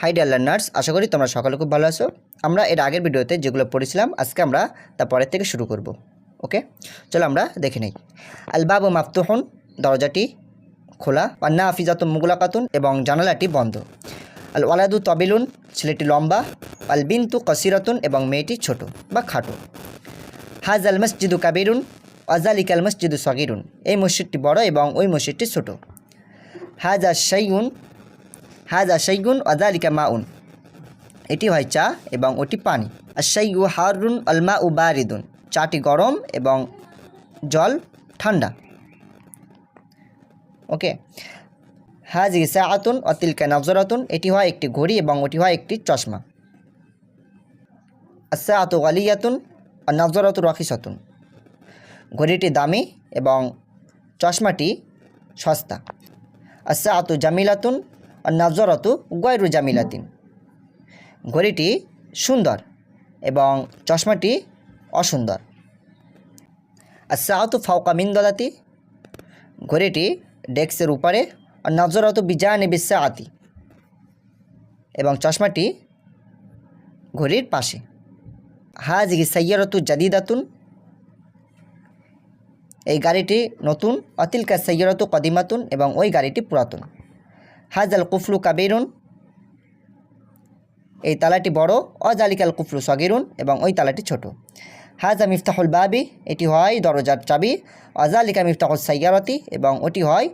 High dear learners আশা করি তোমরা সকালে খুব ভালো আছো। আমরা এর আগের ভিডিওতে যেগুলো পড়েছিলাম, আজকে আমরা তা পরের থেকে শুরু করব, ওকে? চলো আমরা দেখে নেই। আলবাবু মাফতুহন, দরজাটি খোলা। পান্না আফিজাতুন মুগুলাকাতুন এবং জানালাটি বন্ধ। আল ওয়ালাদু তবিলুন, ছেলেটি লম্বা। আল বিন্তু কসিরাতুন এবং মেয়েটি ছোট বা খাটো। হাজ আল মসজিদু কাবিরুন আজালিক আল মসজিদু সগিরুন। এই মসজিদটি বড় এবং ওই মসজিদটি ছোট। হাজা শাইগুন হাজা শাইগুন আজালিকা মাউন। এটি হয় চা এবং ওটি পানি। আর শাইগু হারুন আলমা উ বারিদুন। চাটি গরম এবং জল ঠান্ডা। ওকে। হাজি সাআতুন অতিলকা নজরাতুন এটি হয় একটি ঘড়ি এবং ওটি হয় একটি চশমা। আসাআতু ওয়ালিয়াতুন আর নজরাতু রকিসাতুন ঘড়িটি দামি এবং চশমাটি সস্তা। আসাআতু জামিলাতুন নজরাতু গয়রু জামিলাতিন। ঘড়িটি সুন্দর এবং চশমাটি অসুন্দর। আসাআতু ফাউকা মিন্দলাতি। ঘড়িটি ডেস্কের উপরে আর নজরত বিজানে আতি এবং চশমাটি ঘড়ির পাশে। হাজি সৈয়রতু জাদিদাতুন। এই গাড়িটি নতুন অতিলকা সৈয়রতু কদিমাতুন এবং ওই গাড়িটি পুরাতন। হাজাল কুফলু কাবেরুন। এই তালাটি বড়, অজালিকাল কুফলু সগিরুন এবং ওই তালাটি ছোট। হাজা মিফতাহুল বাবি, এটি হয় দরজার চাবি। অজালিকা মিফতাহুল সাইয়ারতি এবং ওটি হয়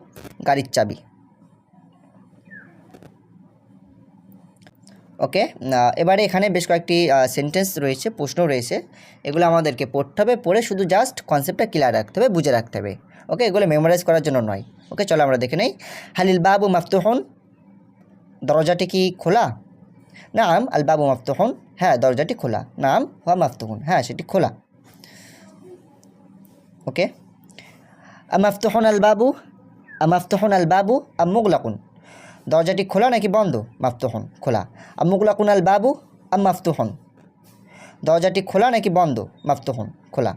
গাড়ির চাবি। ওকে এবারে এখানে বেশ কয়েকটি সেন্টেন্স রয়েছে, প্রশ্ন রয়েছে। এগুলো আমাদেরকে পড়তে হবে, পড়ে শুধু জাস্ট কনসেপ্টটা ক্লিয়ার রাখতে হবে, বুঝে রাখতে হবে। ওকে, এগুলো মেমোরাইজ করার জন্য নয়। ওকে, চলো আমরা দেখে নেই। হালিল বাবু মাফতুহন। দরজাটি কি খোলা? নাম, আল বাবু মাফতুহন। হ্যাঁ দরজাটি খোলা। নাম হওয়া মাফতুহন। হ্যাঁ সেটি খোলা। ওকে। আমাফতুহন আল বাবু? আমাফতুহন আল বাবু আমুগলাকুন দরজাটি খোলা নাকি বন্ধ? মাফতুহন, খোলা। আমুগলাকুন আল বাবু মাফতুহন। দরজাটি খোলা নাকি বন্ধ? মাফতুহন, খোলা।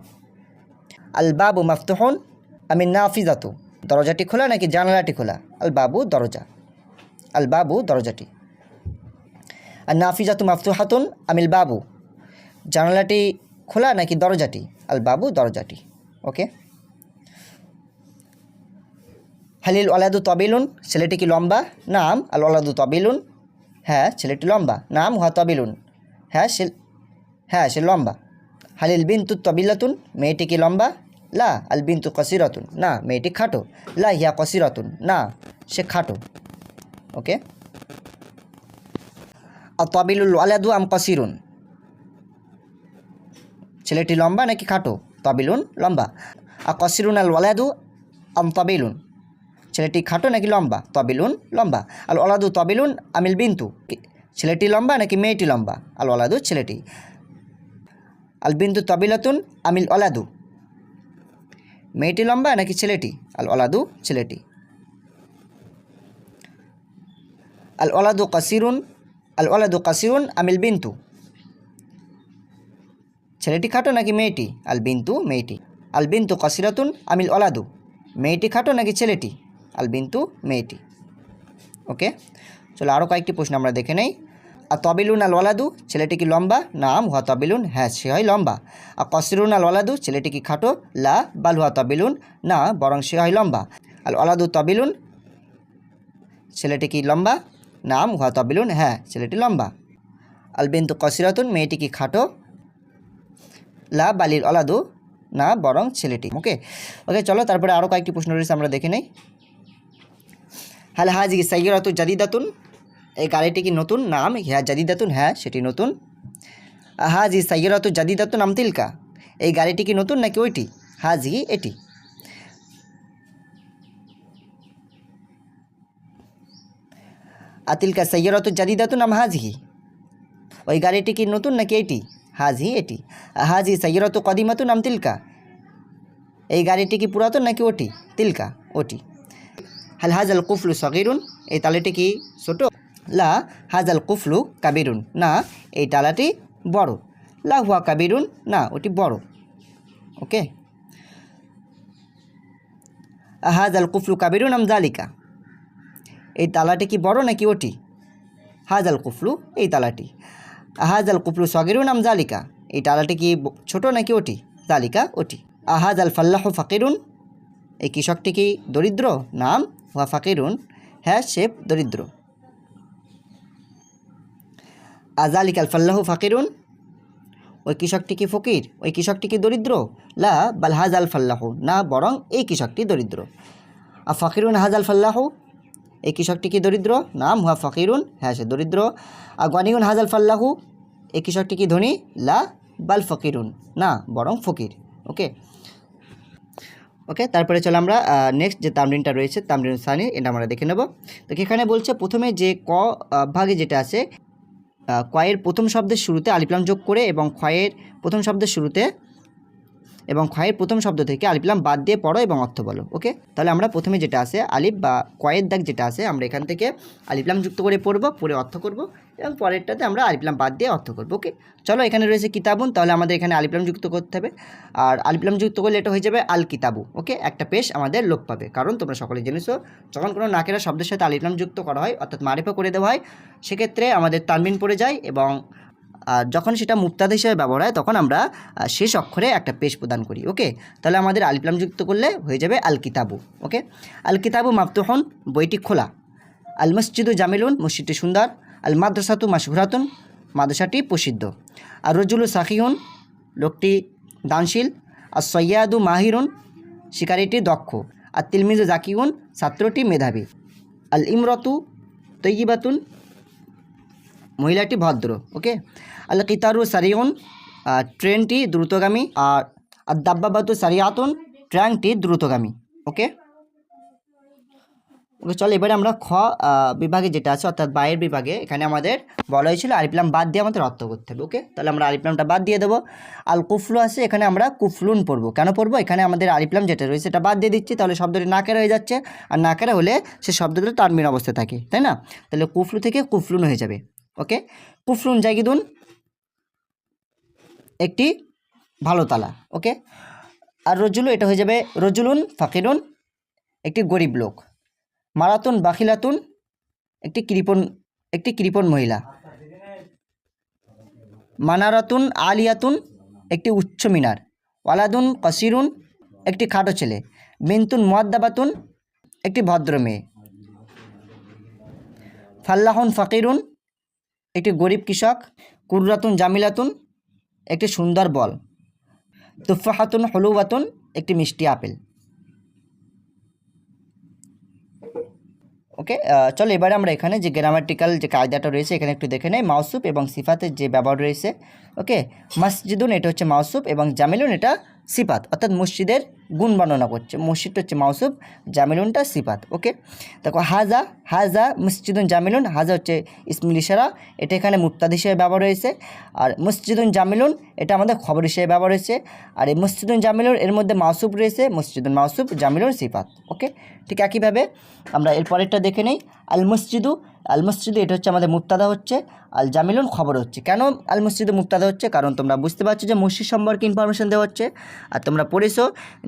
আল বাবু মাফতুহন আমি নাফিজাতু। দরজাটি খোলা নাকি জানালাটি খোলা? আল বাবু, দরজা। আল বাবু, দরজাটি। আর নাফিজাতু মাফতুহাতুন, আমিল বাবু। জানালাটি খোলা নাকি দরজাটি? আল বাবু, দরজাটি। ওকে। হালিল ওলাদু তবিলুন, ছেলেটি কি লম্বা? নাম, আল ওলাদু তবিলুন। হ্যাঁ ছেলেটি লম্বা। নাম হুয়া তবিলুন। হ্যাঁ সে হ্যাঁ সে লম্বা। হালিল বিন্তু তবিলাতুন, মেয়েটি কি লম্বা? লা, আল বিন্তু কসিরাতুন। না, মেয়েটি খাটো। লা হিয়া কসিরাতুন। না, সে খাটো। ওকে? তবিলুল ওয়ালাদু আম কসিরুন। ছেলেটি লম্বা নাকি খাটো? তবিলুন লম্বা। আর কসিরুন আল ওয়ালাদু আম তবিলুন। ছেলেটি খাটো নাকি লম্বা? তবিলুন লম্বা। আল ওলাদু তবিলুন আমিল বিন্তু। ছেলেটি লম্বা নাকি মেয়েটি লম্বা? আল ওলাদু ছেলেটি। আল বিন্তু তবিলাতুন আমিল ওলাদু মেয়েটি লম্বা নাকি ছেলেটি? আল ওলাদু ছেলেটি। আল ওলাদু কাসিরুন, আল ওলাদু কাসিরুন আমিল বিন্তু? ছেলেটি খাটো নাকি মেয়েটি? আল বিন্তু মেয়েটি। আল বিন্তু কাসিরাতুন আমিল ওলাদু মেয়েটি খাটো নাকি ছেলেটি? আল বিন্তু মেয়েটি। ওকে? চলো আরও কয়েকটি প্রশ্ন আমরা দেখে নেই। তবিলুন আল ওয়ালাদু, ছেলেটি কি লম্বা? নাম হুয়া তবিলুন। হ্যাঁ সে হয় লম্বা। আর কসিরুন আল ওয়ালাদু, ছেলেটি কি খাটো? লা, বাল হুয়া তবিলুন। না, বরং সে হয় লম্বা। আল ওয়ালাদু তবিলুন, ছেলেটি কি লম্বা? নাম হুয়া তবিলুন। হ্যাঁ ছেলেটি লম্বা। আল বিন্তু কসিরাতুন, মেয়েটি কি খাটো? লা বালিল অলাদু না, বরং ছেলেটি। ওকে ওকে, চলো, তারপরে আরও কয়েকটি প্রশ্ন রয়েছে, আমরা দেখে নেই। হাল হাজি সাইয়রাতু জাদিদাতুন। এই গাড়িটি কি নতুন? নাম? হ্যাঁ জাদিদাতুন হ্যাঁ সেটি নতুন। হ্যাঁ হাজি সাইয়রাতু জাদিদাতুন আমতিলকা এই গাড়িটি কি নতুন নাকি ওইটি? হাজি, এটি। আতিলকা সাইয়রাতু জাদিদাতুন আম হাজি? ওই গাড়িটি কি নতুন নাকি এটি? হাজি এটি। হাজি সাইয়রাতু কদিমাতুন আম তিলকা? এই গাড়িটি কি পুরাতন নাকি ওটি? তিলকা, ওটি। হাল হাজাল কুফলু সগিরুন? এই তালেটি কি ছোট? লা হাজাল কুফলু কাবিরুন। না, এই তালাটি বড়। লা হুয়া কাবিরুন, না, ওটি বড়। ওকে? হাজাল কুফলু কাবিরুন আম জালিকা। এই তালাটি কি বড় নাকি ওটি? হাজাল কুফলু, এই তালাটি আহাজ আল কুফলু সগিরুন আম জালিকা। এই তালাটি কি ছোট নাকি ওটি? জালিকা, ওটি। আহাজ আল ফাল্লাহ ফাকিরুন। এই কৃষকটি কি দরিদ্র? নাম, হুয়া ফাকিরুন। হ্যাঁ সে দরিদ্র। আজালিক আল ফাল্লাহু ফাকিরুন? ওই কৃষকটি কি ফকির? ওই কৃষকটি কি দরিদ্র? লা, বাল হাজ আল ফাল্লাহু না বরং এই কৃষকটি দরিদ্র। আর ফকিরুন হাজ আল ফাল্লাহু এই কৃষকটি কি দরিদ্র? নাম হুয়া ফকিরুন হ্যাঁ সে দরিদ্র। আর গনিউন হাজ আল ফাল্লাহু এই কৃষকটি কি ধনী? লা, বাল ফকিরুন, না বরং ফকির। ওকে? ওকে, তারপরে চলো আমরা নেক্সট যে তামরিনটা রয়েছে তামরিন সানি এটা আমরা দেখে নেব। তো এখানে বলছে প্রথমে যে ক ভাগে যেটা আছে কয়ের প্রথম শব্দের শুরুতে আলিপ্লাম যোগ করে এবং ক্ষয়ের প্রথম শব্দের শুরুতে এবং ক্ষয়ের প্রথম শব্দ থেকে আলিপ্লাম বাদ দিয়ে পড়ো এবং অর্থ বলো ওকে তাহলে আমরা প্রথমে যেটা আছে, আলিফ বা কয়ের দাগ যেটা আছে, আমরা এখান থেকে আলিপ্লাম যুক্ত করে পড়ব, পড়ে অর্থ করব। এবং পরেরটাতে আমরা আলিপ্লাম বাদ দিয়ে অর্থ করব ওকে চলো এখানে রয়েছে কিতাবুন, তাহলে আমাদের এখানে আলিপ্লাম যুক্ত করতে হবে। আর আলিপ্লাম যুক্ত করলে এটা হয়ে যাবে আল কিতাবু ওকে একটা পেশ আমাদের লোক পাবে, কারণ তোমরা সকলে জেনেছো, যখন কোনো নাকেরা শব্দের সাথে আলিপ্লাম যুক্ত করা হয়, অর্থাৎ মারিফা করে দেওয়া হয়, সেক্ষেত্রে আমাদের তানবিন পড়ে যায় এবং আর যখন সেটা মুক্তাদ হিসেবে ব্যবহার হয়, তখন আমরা শেষ অক্ষরে একটা পেশ প্রদান করি ওকে তাহলে আমাদের আলিপ্লাম যুক্ত করলে হয়ে যাবে আল কিতাবু ওকে আল কিতাবু মাফতুহন, বইটি খোলা। আল মসজিদু জামিলুন, মসজিদটি সুন্দর। আল মাদ্রাসাতু মাসহুরাতুন মাদ্রাসাটি প্রসিদ্ধ। আর রজুলু সাকিহুন, লোকটি দানশীল। আর সৈয়াদু মাহিরুন, শিকারিটি দক্ষ। আর তিলমিজু জাকিউন ছাত্রটি মেধাবী। আল ইমরতু তৈয়িবাতুন, মহিলাটি ভদ্র, ওকে? আল কিতারু সারিউন ট্রেনটি দ্রুতগামী। আর আর দাব্বাবাতু সারিয়াতুন ট্রেনটি দ্রুতগামী, ওকে? ওকে চলো এবারে আমরা খ বিভাগে যেটা আছে, অর্থাৎ বাইরের বিভাগে, এখানে আমাদের বলা হয়েছিল আলিপ্লাম বাদ দিয়ে আমাদের অর্থ করতে হবে ওকে তাহলে আমরা আলিপ্লামটা বাদ দিয়ে দেবো। আল কুফলু আছে, এখানে আমরা কুফলুন পড়ব। কেন পড়ব? এখানে আমাদের আলিপ্লাম যেটা রয়েছে সেটা বাদ দিয়ে দিচ্ছি, তাহলে শব্দটি নাকেরা হয়ে যাচ্ছে, আর নাকেরা হলে সে শব্দগুলো তানবিন অবস্থায় থাকে, তাই না? তাহলে কুফলু থেকে কুফলুন হয়ে যাবে ওকে কুফলুন জাগিদুন, একটি ভালো তালা ওকে আর রজুলু, এটা হয়ে যাবে রজুলুন ফাকিরুন, একটি গরিব লোক মারাতুন বাখিলাতুন একটি কৃপণ একটি কৃপণ মহিলা। মানারাতুন আলিয়াতুন একটি উচ্চ মিনার। ওয়ালাদুন কসিরুন একটি খাটো ছেলে। বিন্তুন মোয়াদ্দাবাতুন একটি ভদ্র মেয়ে। ফাল্লাহুন ফাকিরুন একটি গরিব কৃষক। কুর্রাতুন জামিলাতুন একটি সুন্দর বল। তুফাহাতুন হলুবাতুন একটি মিষ্টি আপেল। ওকে চলো এবারে আমরা এখানে যে গ্রামাটিক্যাল যে কায়দাটা রয়েছে, এখানে একটু দেখে নেই। মাউসুপ এবং সিফাতের যে ব্যবহার রয়েছে ওকে মাসজিদুন, এটা হচ্ছে মাউসুপ এবং জামিলুন, এটা সিফাত অর্থাৎ মসজিদের গুণ বর্ণনা করছে। মসজিদটা হচ্ছে মাউসুফ, জামিলুনটা সিফাত ওকে? দেখো, হাজা হাজা মসজিদুন জামিলুন, হাজা হচ্ছে ইসমিল ইশারা, এটা এখানে মুক্তাদ হিসেবে ব্যবহার হয়েছে। আর মসজিদুন জামিলুন, এটা আমাদের খবর হিসেবে ব্যবহার হয়েছে। আর এই মসজিদুন জামিলুন, এর মধ্যে মাউসুফ রয়েছে, মসজিদুন মাউসুফ, জামিলুন সিফাত ওকে? ঠিক একইভাবে আমরা এর পরেরটা দেখে নেই। আল মসজিদু আল মসজিদু এটা হচ্ছে আমাদের মুক্তাদা হচ্ছে আল জামিলুন খবর হচ্ছে। কেন আল মসজিদু মুক্তাদা হচ্ছে? কারণ তোমরা বুঝতে পারছ যে মসজিদ সম্পর্কে ইনফরমেশন দেওয়া হচ্ছে। আর তোমরা পড়েছো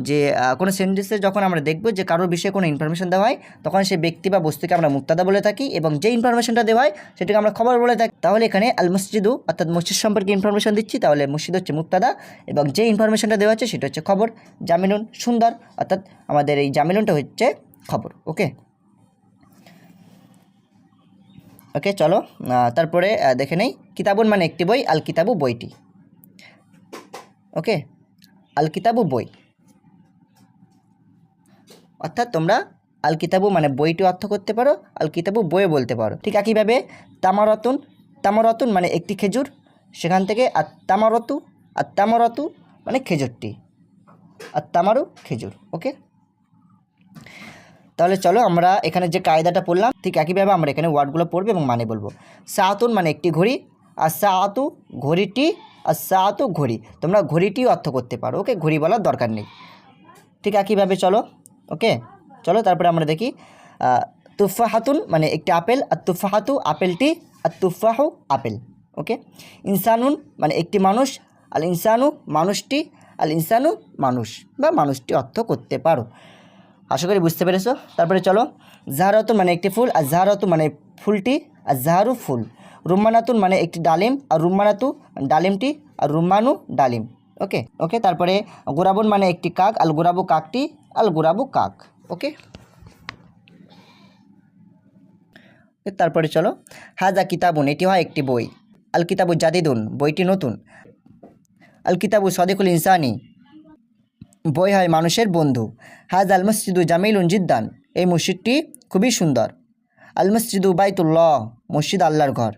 যে কোনো সেন্টেন্সে যখন আমরা দেখব যে কারোর বিষয়ে কোনো ইনফরমেশন দেওয়া হয়, তখন সেই ব্যক্তি বা বস্তুকে আমরা মুক্তাদা বলে থাকি এবং যে ইনফরমেশনটা দেওয়া হয়, সেটাকে আমরা খবর বলে থাকি। তাহলে এখানে আল মসজিদু অর্থাৎ মসজিদ সম্পর্কে ইনফরমেশন দিচ্ছি, তাহলে মসজিদ হচ্ছে মুক্তাদা এবং যে ইনফরমেশনটা দেওয়া হচ্ছে, সেটা হচ্ছে খবর, জামিলুন সুন্দর, অর্থাৎ আমাদের এই জামিলুনটা হচ্ছে খবর ওকে ওকে, চলো তারপরে দেখে নেই। কিতাবুন মানে একটি বই, আল কিতাবু বইটি। ওকে, আল কিতাবু বই। অর্থাৎ তোমরা আল কিতাবু মানে বইটি অর্থ করতে পারো, আল কিতাবু বইও বলতে পারো। ঠিক একইভাবে তামারতুন তামারতুন মানে একটি খেজুর, সেখান থেকে আর তামারতু আর তামারতু মানে খেজুরটি, আর তামারু খেজুর, ওকে? তাহলে চলো আমরা এখানে যে কায়দাটা পড়লাম, ঠিক একইভাবে আমরা এখানে ওয়ার্ডগুলো পড়ব এবং মানে বলব। সাহাতুন মানে একটি ঘড়ি, আর সাহাতু ঘড়িটি, আর সাহাতু ঘড়ি। তোমরা ঘড়িটি অর্থ করতে পারো, ওকে? ঘড়ি বলার দরকার নেই। ঠিক একইভাবে চলো, ওকে? চলো তারপরে আমরা দেখি তুফাহাতুন মানে একটি আপেল, আর তুফাহাতু আপেলটি, আর তুফাহু আপেল, ওকে? ইনসানুন মানে একটি মানুষ আল ইনসানু মানুষটি আল ইনসানু মানুষ, বা মানুষটি অর্থ করতে পারো। আশা করি বুঝতে পেরেছ। তারপরে চলো, জাহারাতুন মানে একটি ফুল আর জাহারাতু মানে ফুলটি আর জাহারু ফুল। রুম্মানাতুন মানে একটি ডালিম আর রুম্মানাতু ডালিমটি আর রুম্মানু ডালিম। ওকে ওকে, তারপরে গোরাবুন মানে একটি কাক, আল গোরাবু কাকটি, আল গোরাবু কাক। ওকে? তারপরে চলো, হাজা কিতাবুন, এটি হয় একটি বই। আল কিতাবু জাদিদুন, বইটি নতুন। আল কিতাবু সদিকুল ইনসানি বই হয় মানুষের বন্ধু। হাজ আল মসজিদু জামিলুন জিদ্দান। এই মসজিদটি খুবই সুন্দর। আল মসজিদু বাইতুল্লাহ, মসজিদ আল্লাহর ঘর।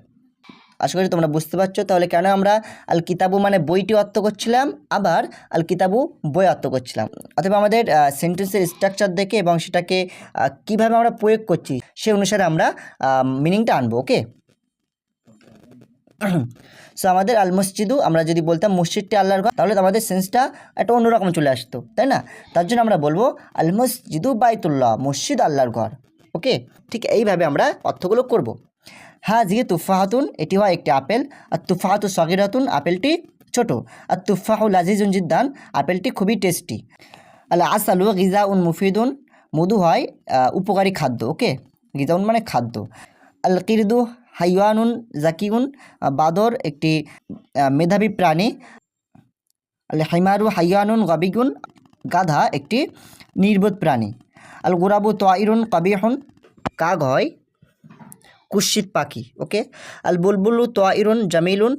আশা করি তোমরা বুঝতে পারছ, তাহলে কেন আমরা আল কিতাবু মানে বইটি অর্থ করছিলাম, আবার আল কিতাবু বই অর্থ করছিলাম। অথবা আমাদের সেন্টেন্সের স্ট্রাকচার দেখে এবং সেটাকে কীভাবে আমরা প্রয়োগ করছি, সে অনুসারে আমরা মিনিংটা আনব ওকে সো আমাদের আল মসজিদু, আমরা যদি বলতাম মসজিদটি আল্লাহর ঘর, তাহলে আমাদের সেন্সটা একটা অন্যরকম চলে আসতো, তাই না? তার জন্য আমরা বলব আল মসজিদু বাইতুল্লাহ, মসজিদ আল্লাহর ঘর, ওকে? ঠিক এইভাবে আমরা অর্থগুলো করব। হ্যাঁ জি তুফাহাতুন, এটি হয় একটি আপেল, আর তুফাহাতু সগিরাতুন, আপেলটি ছোট, আর তুফাহুল আজিজুন জিদ্দান, আপেলটি খুবই টেস্টি। আল আসালু গিজা উন মুফিদুন, মধু হয় উপকারী খাদ্য, ওকে? গিজাউন মানে খাদ্য। আল কিরদু হাইওয়ানুন জাকিউন বাদর একটি মেধাবী প্রাণী। আল হাইমারু হাইয়ানুন গবিগুন, গাধা একটি নির্বোধ প্রাণী। আল গুরাবু তোয়াইরুন কবিহুন কাক হয় কুৎসিত পাখি, ওকে? আল বুলবুলু তোয়াইরুন জামিলুন,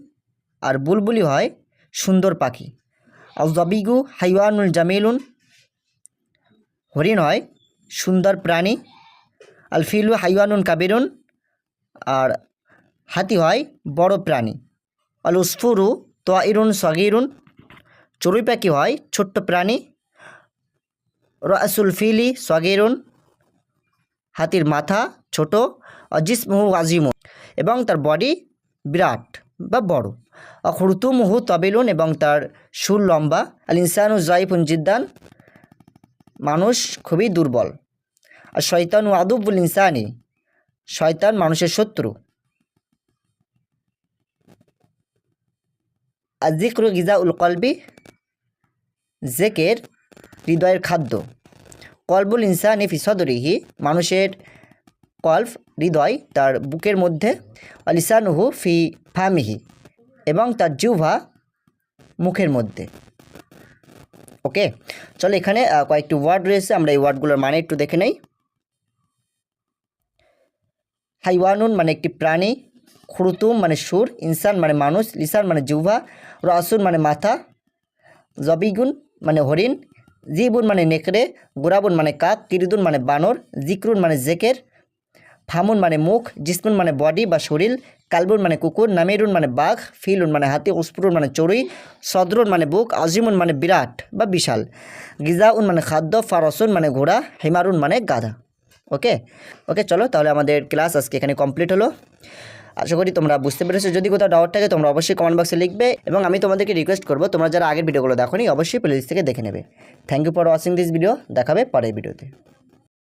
আর বুলবুলি হয় সুন্দর পাখি। আল জবিগু হাইওয়ানুল জামিলুন, হরিণ হয় সুন্দর প্রাণী। আল ফিলু হাইওয়ানুন কাবিরুন, আর হাতি হয় বড় প্রাণী। আল উসফুরু তোয়াইরুন সগিরুন। চড়ুই পাখি হয় ছোট্ট প্রাণী। রাসুল ফিলি সগিরুন। হাতির মাথা ছোট। অজিসমহু আজিমু এবং তার বডি বিরাট বা বড়। অখরুতুমহু তবেলুন এবং তার সুর লম্বা। আল ইনসানু জাইফুন জিদ্দান। মানুষ খুবই দুর্বল। আর শয়তান ও আদুবুল ইনসানি। শয়তান মানুষের শত্রু। আজিক্র গিজা উল কলবি, জেকের, হৃদয়ের খাদ্য। কলবুল ইনসান ইফি সদরিহি, মানুষের কল্ফ হৃদয় তার বুকের মধ্যে অলিসানুহু ফি ফামিহি এবং তার জিহ্বা মুখের মধ্যে। ওকে? চলো এখানে কয়েকটি ওয়ার্ড রয়েছে, আমরা এই ওয়ার্ডগুলোর মানে একটু দেখে নেই। হাইওয়ানুন মানে একটি প্রাণী খুরুতুম মানে সুর, ইনসান মানে মানুষ, লিসান মানে জিহ্বা রাসুন মানে মাথা, জবিগুন মানে হরিণ, জিবুন মানে নেকড়ে, গোরাবুন মানে কাক কিরিদুন মানে বানর, জিক্রুন মানে জেকের ফামুন মানে মুখ, জিসমুন মানে বডি বা শরীর, কালবুন মানে কুকুর, নামিরুন মানে বাঘ, ফিলুন মানে হাতি, উসপুরুন মানে চড়ুই, সদরুন মানে বুক, আজিমুন মানে বিরাট বা বিশাল, গিজাউন মানে খাদ্য, ফারসুন মানে ঘোড়া, হিমারুন মানে গাধা। ওকে? ওকে, চলো তাহলে আমাদের ক্লাস আজকে এখানে কমপ্লিট হলো। আশা করি তোমরা বুঝতে পেরেছ। যদি কোথাও ডাউট থাকে, তোমরা অবশ্যই কমেন্ট বক্সে লিখবে এবং আমি তোমাদেরকে রিকোয়েস্ট করব। তোমরা যারা আগের ভিডিওগুলো দেখো অবশ্যই প্লেলিস্ট থেকে দেখে নেবে। Thank you for watching this video দেখাবে পরের ভিডিওতে